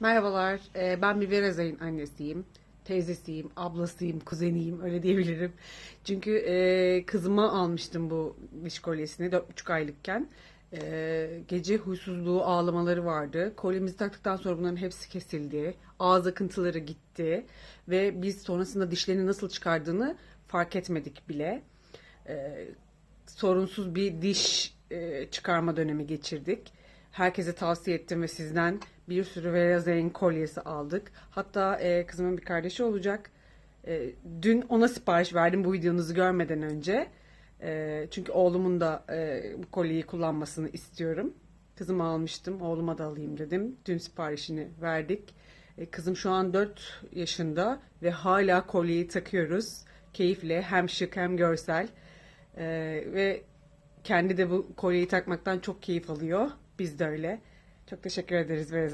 Merhabalar, e, ben bir Verazay'ın annesiyim. Teyzesiyim, ablasıyım, kuzeniyim öyle diyebilirim. Çünkü e, kızıma almıştım bu diş kolyesini 4,5 aylıkken. E, gece huysuzluğu, ağlamaları vardı. Kolyemizi taktıktan sonra bunların hepsi kesildi. Ağız akıntıları gitti. Ve biz sonrasında dişlerini nasıl çıkardığını fark etmedik bile. Sorunsuz bir diş çıkarma dönemi geçirdik. Herkese tavsiye ettim ve sizden bir sürü Verazain kolyesi aldık. Hatta e, kızımın bir kardeşi olacak. E, dün ona sipariş verdim bu videonuzu görmeden önce. E, çünkü oğlumun da e, bu kolyeyi kullanmasını istiyorum. Kızıma almıştım, oğluma da alayım dedim. Dün siparişini verdik. E, kızım şu an 4 yaşında ve hala kolyeyi takıyoruz. Keyifle hem şık hem görsel. E, ve kendi de bu kolyeyi takmaktan çok keyif alıyor. Biz de öyle. Çok teşekkür ederiz Vereza.